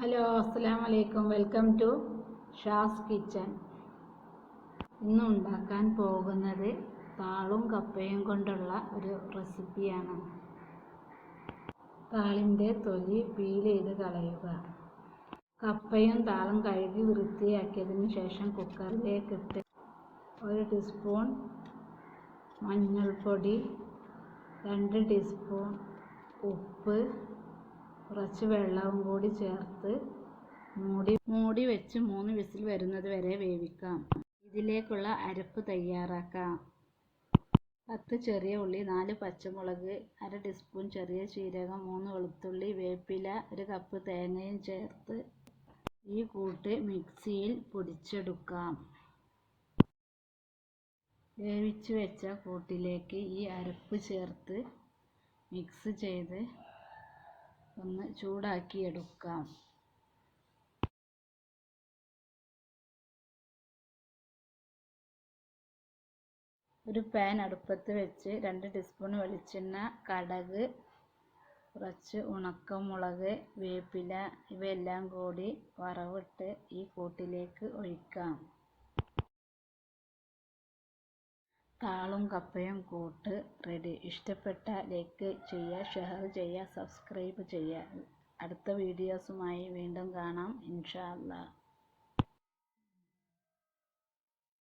Hello അസ്സാം വലൈക്കും welcome to Shaz kitchen ഇന്ന് ഉണ്ടാക്കാൻ പോകുന്നത് താളും കപ്പയും കൊണ്ടുള്ള ഒരു റെസിപ്പിയാണ്. താളിന്റെ തൊലി പീൽ ചെയ്ത് കളയുക. കപ്പയും താളും കഴുകി വൃത്തിയാക്കിയതിന് ശേഷം കുക്കറിലേക്ക് ഇട്ട് ഒരു ടീസ്പൂൺ മഞ്ഞൾപ്പൊടി രണ്ട് ടീസ്പൂൺ ഉപ്പ് കുറച്ച് വെള്ളവും കൂടി ചേർത്ത് മൂടി മൂടി വെച്ച് മൂന്ന് വിസിൽ വരുന്നത് വരെ വേവിക്കാം. ഇതിലേക്കുള്ള അരപ്പ് തയ്യാറാക്കാം. പത്ത് ചെറിയ ഉള്ളി നാല് പച്ചമുളക് അര ടീസ്പൂൺ ചെറിയ ജീരകം മൂന്ന് വെളുത്തുള്ളി വേപ്പില ഒരു കപ്പ് തേങ്ങയും ചേർത്ത് ഈ കൂട്ട് മിക്സിയിൽ പൊടിച്ചെടുക്കാം. വേവിച്ച് വെച്ച കൂട്ടിലേക്ക് ഈ അരപ്പ് ചേർത്ത് മിക്സ് ചെയ്ത് ഒന്ന് ചൂടാക്കി എടുക്കാം ഒരു പാൻ അടുപ്പത്ത് വെച്ച് രണ്ട് ടീസ്പൂൺ വെളിച്ചെണ്ണ കടക് കുറച്ച് ഉണക്കമുളക് വേപ്പില ഇവയെല്ലാം കൂടി വറവിട്ട് ഈ കൂട്ടിലേക്ക് ഒഴിക്കാം. താളും കപ്പയും കൂട്ട് റെഡി ഇഷ്ടപ്പെട്ട ലൈക്ക് ചെയ്യുക ഷെയർ ചെയ്യുക സബ്സ്ക്രൈബ് ചെയ്യുക. അടുത്ത വീഡിയോസുമായി വീണ്ടും കാണാം. ഇൻഷാ അല്ലാ